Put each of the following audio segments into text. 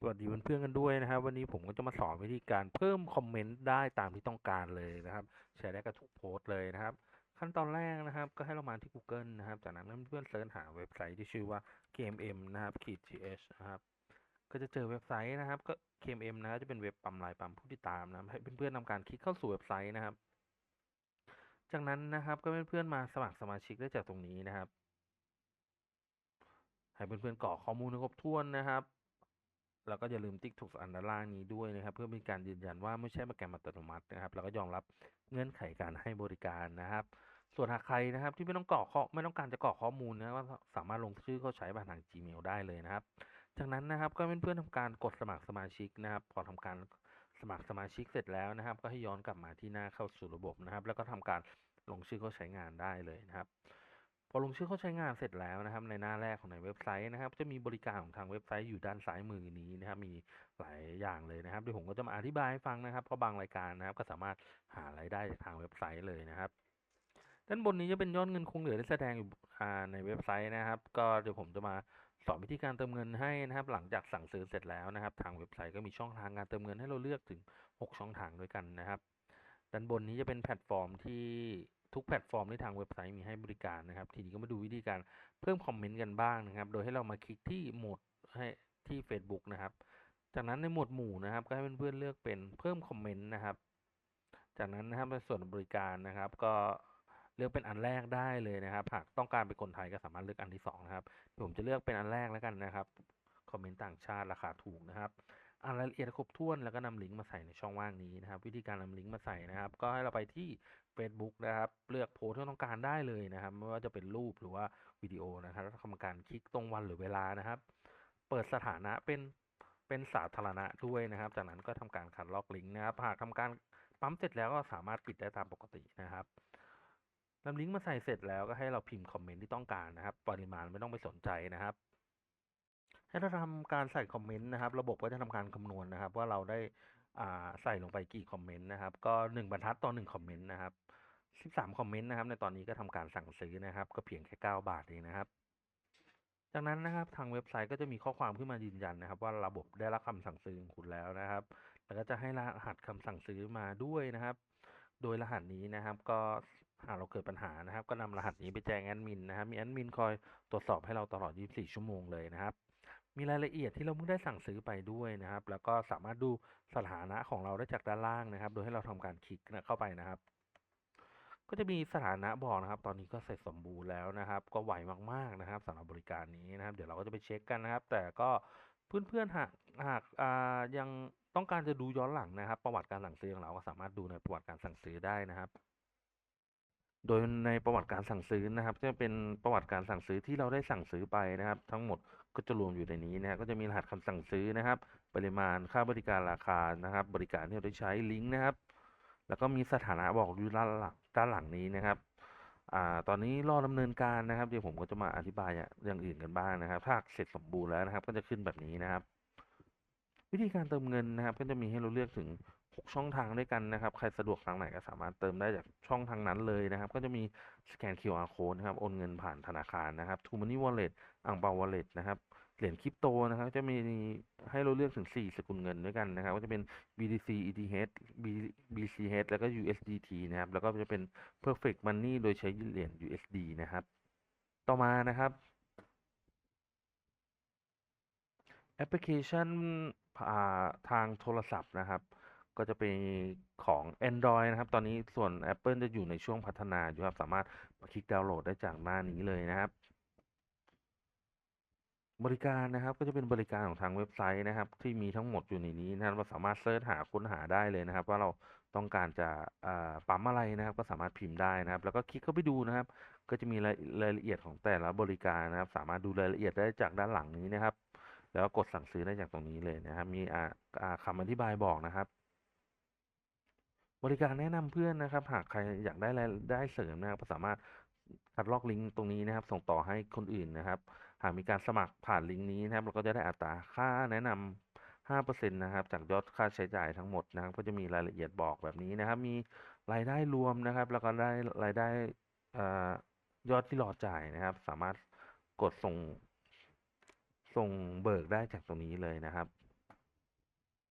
สวัสดีเพื่อนๆกันด้วยนะครับ วันนี้ผมก็จะมาสอนวิธีการเพิ่มคอมเมนต์ได้ตามที่ต้องการเลยนะครับแชร์ได้กับทุกโพสต์เลยนะครับ ขั้นตอนแรกนะครับ ก็ให้เรามาที่ Google นะครับ จากนั้นเพื่อนๆเสิร์ชหาเว็บไซต์ที่ชื่อว่า KMM นะครับขีด th นะครับก็จะเจอเว็บไซต์นะครับ ก็ KMM นะจะเป็นเว็บปั๊มรายปั๊มผู้ติดตามนะให้เพื่อนๆทำการคลิกเข้าสู่เว็บไซต์นะครับ จากนั้นนะครับก็เพื่อนๆมาสมัครสมาชิกได้จากตรงนี้นะครับให้เพื่อนๆกรอกข้อมูลให้ครบถ้วนนะครับ แล้วก็อย่าลืมติ๊กถูกอันด้านล่างนี้ด้วยนะครับ เพื่อเป็นการยืนยันว่าไม่ใช่โปรแกรมอัตโนมัตินะครับ แล้วก็ยอมรับเงื่อนไขการให้บริการนะครับ ส่วนหากใครนะครับที่ไม่ต้องกรอกข้อไม่ต้องการจะกรอกข้อมูลนะก็สามารถลงชื่อเข้าใช้ผ่านทาง Gmail ได้เลยนะครับ จากนั้นนะครับก็เพื่อนๆทำการกดสมัครสมาชิกนะครับ พอทำการสมัครสมาชิกเสร็จแล้วนะครับ ก็ให้ย้อนกลับมาที่หน้าเข้าสู่ระบบนะครับ แล้วก็ทำการลงชื่อเข้าใช้งานได้เลยนะครับ อลงชื่อเข้าใช้งานเสร็จแล้วนะครับ ในหน้าแรกของในเว็บไซต์นะครับ จะมีบริการของทางเว็บไซต์อยู่ด้านซ้ายมือนี้นะครับ มีหลายอย่างเลยนะครับเดี๋ยวผมก็จะมาอธิบายให้ฟังนะครับ เพราะบางรายการนะครับ ก็สามารถหารายได้จากทางเว็บไซต์เลยนะครับ ด้านบนนี้จะเป็นยอดเงินคงเหลือที่แสดงอยู่ในเว็บไซต์นะครับ ก็เดี๋ยวผมจะมาสอนวิธีการเติมเงินให้นะครับ หลังจากสั่งซื้อเสร็จแล้วนะครับ ทางเว็บไซต์ก็มีช่องทางการเติมเงินให้เราเลือกถึง 6 ช่องทางด้วยกันนะครับ ด้านบนนี้จะเป็นแพลตฟอร์มที่ ทุกแพลตฟอร์มที่ทางเว็บไซต์มีให้บริการนะครับ ทีนี้ก็มาดูวิธีการเพิ่มคอมเมนต์กันบ้างนะครับ โดยให้เรามาคลิกที่โหมดให้ที่ Facebook นะครับ จากนั้นในหมวดหมู่นะครับ ก็ให้เพื่อนๆเลือกเป็นเพิ่มคอมเมนต์นะครับ จากนั้นนะครับในส่วนบริการนะครับ ก็เลือกเป็นอันแรกได้เลยนะครับ หากต้องการเป็นคนไทยก็สามารถเลือกอันที่สองนะครับผมจะเลือกเป็นอันแรกแล้วกันนะครับ คอมเมนต์ต่างชาติราคาถูกนะครับ อ่านรายละเอียดครบถ้วนแล้วก็นำลิงก์มาใส่ในช่องว่างนี้นะครับ วิธีการนำลิงก์มาใส่นะครับ ก็ให้เราไปที่ Facebook นะครับ เลือกโพสที่ต้องการได้เลยนะครับ ไม่ว่าจะเป็นรูปหรือว่าวิดีโอนะครับแล้วทำการคลิกตรงวันหรือเวลานะครับ เปิดสถานะเป็นเป็นสาธารณะด้วยนะครับ จากนั้นก็ทำการคัดลอกลิงก์นะครับ หากทำการปั๊มเสร็จแล้วก็สามารถปิดได้ตามปกตินะครับนำลิงก์มาใส่เสร็จแล้วก็ให้เราพิมพ์คอมเมนต์ที่ต้องการนะครับ ปริมาณไม่ต้องไปสนใจนะครับ ให้เราทำการใส่คอมเมนต์นะครับ ระบบก็จะทำการคำนวณนะครับ ว่าเราได้อ่าใส่ลงไปกี่คอมเมนต์นะครับ ก็หนึ่งบรรทัดต่อหนึ่งคอมเมนต์นะครับสิบสามคอมเมนต์นะครับ ในตอนนี้ก็ทำการสั่งซื้อนะครับ ก็เพียงแค่เก้าบาทเองนะครับ จากนั้นนะครับทางเว็บไซต์ก็จะมีข้อความขึ้นมายืนยันนะครับ ว่าระบบได้รับคำสั่งซื้อของคุณแล้วนะครับ แล้วก็จะให้รหัสคำสั่งซื้อมาด้วยนะครับ โดยรหัสนี้นะครับ ก็หากเราเกิดปัญหานะครับ ก็นำรหัสนี้ไปแจ้งแอดมินนะครับ มีแอดมินคอยตรวจสอบให้เราตลอด 24 ชั่วโมงเลยนะครับ มีรายละเอียดที่เราเพิ่งได้สั่งซื้อไปด้วยนะครับ แล้วก็สามารถดูสถานะของเราได้จากด้านล่างนะครับ โดยให้เราทำการคลิกเข้าไปนะครับ ก็จะมีสถานะบอกนะครับ ตอนนี้ก็เสร็จสมบูรณ์แล้วนะครับ ก็ไวมากๆนะครับสำหรับบริการนี้นะครับ เดี๋ยวเราก็จะไปเช็คกันนะครับ แต่ก็เพื่อนๆหากหากยังต้องการจะดูย้อนหลังนะครับ ประวัติการสั่งซื้อของเราก็สามารถดูในประวัติการสั่งซื้อได้นะครับโดยในประวัติการสั่งซื้อนะครับ จะเป็นประวัติการสั่งซื้อที่เราได้สั่งซื้อไปนะครับ ทั้งหมด ก็จะรวมอยู่ในนี้นะครับก็จะมีรหัสคำสั่งซื้อนะครับ ปริมาณค่าบริการราคานะครับ บริการที่เราได้ใช้ลิงก์นะครับ แล้วก็มีสถานะบอกอยู่ด้านหลังด้านหลังนี้นะครับอ่าตอนนี้รอดำเนินการนะครับเดี๋ยวผมก็จะมาอธิบายอย่างอื่นกันบ้างนะครับ ถ้าเสร็จสมบูรณ์แล้วนะครับ ก็จะขึ้นแบบนี้นะครับ วิธีการเติมเงินนะครับ ก็จะมีให้เราเลือกถึง 6 ช่องทางด้วยกันนะครับ ใครสะดวกทางไหนก็สามารถเติมได้จากช่องทางนั้นเลยนะครับ ก็จะมีสแกน QR code นะครับ โอนเงินผ่านธนาคารนะครับ t ู Money Wallet อ่างเปา Wallet นะครับเหรียญคริปโตนะครับจะมีให้เราเลือกถึง 4 สกุลเงินด้วยกันนะครับ ก็จะเป็น BTC ETH BCH แล้วก็ USDT นะครับ แล้วก็จะเป็น Perfect Money โดยใช้เหรียญ USD นะครับ ต่อมานะครับแอปพลิเคชันทางโทรศัพท์นะครับ ก็จะเป็นของ Android นะครับ ตอนนี้ส่วน Apple จะอยู่ในช่วงพัฒนาอยู่ครับ สามารถคลิกดาวน์โหลดได้จากหน้านี้เลยนะครับ บริการนะครับก็จะเป็นบริการของทางเว็บไซต์นะครับ ที่มีทั้งหมดอยู่ในนี้นะครับเราสามารถเสิร์ชหาค้นหาได้เลยนะครับ ว่าเราต้องการจะปั๊มอะไรนะครับ ก็สามารถพิมพ์ได้นะครับ แล้วก็คลิกเข้าไปดูนะครับ ก็จะมีรายละเอียดของแต่ละบริการนะครับ สามารถดูรายละเอียดได้จากด้านหลังนี้นะครับ แล้วก็กดสั่งซื้อได้จากตรงนี้เลยนะครับ มีอ่าอ่าคำอธิบายบอกนะครับ บริการแนะนำเพื่อนนะครับ หากใครอยากได้รายได้เสริมนะครับก็สามารถคัดลอกลิงก์ตรงนี้นะครับ ส่งต่อให้คนอื่นนะครับ หากมีการสมัครผ่านลิงก์นี้นะครับ เราก็จะได้อัตราค่าแนะนำ5%นะครับ จากยอดค่าใช้จ่ายทั้งหมดนะครับ ก็จะมีรายละเอียดบอกแบบนี้นะครับ มีรายได้รวมนะครับ แล้วก็ได้รายได้อยอดที่รอจ่ายนะครับ สามารถกดส่ง ส่งเบิกได้จากตรงนี้เลยนะครับ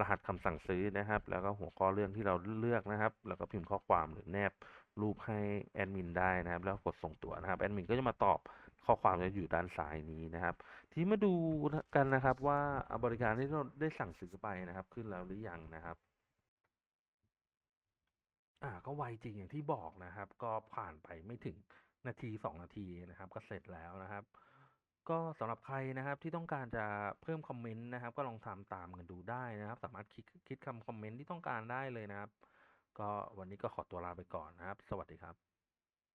รหัสคำสั่งซื้อนะครับ แล้วก็หัวข้อเรื่องที่เราเลือกนะครับ แล้วก็พิมพ์ข้อความหรือแนบรูปให้แอดมินได้นะครับ แล้วกดส่งตัวนะครับแอดมินก็จะมาตอบข้อความจะอยู่ด้านซ้ายนี้นะครับ ทีมาดูกันนะครับว่าบริการที่เราได้สั่งซื้อไปนะครับ ขึ้นแล้วหรือยังนะครับอ่าก็ไวจริงอย่างที่บอกนะครับ ก็ผ่านไปไม่ถึงนาทีสองนาทีนะครับ ก็เสร็จแล้วนะครับ ก็สำหรับใครนะครับที่ต้องการจะเพิ่มคอมเมนต์นะครับ ก็ลองทำตามกันดูได้นะครับ สามารถคิดคิดคำคอมเมนต์ที่ต้องการได้เลยนะครับ ก็วันนี้ก็ขอตัวลาไปก่อนนะครับ สวัสดีครับ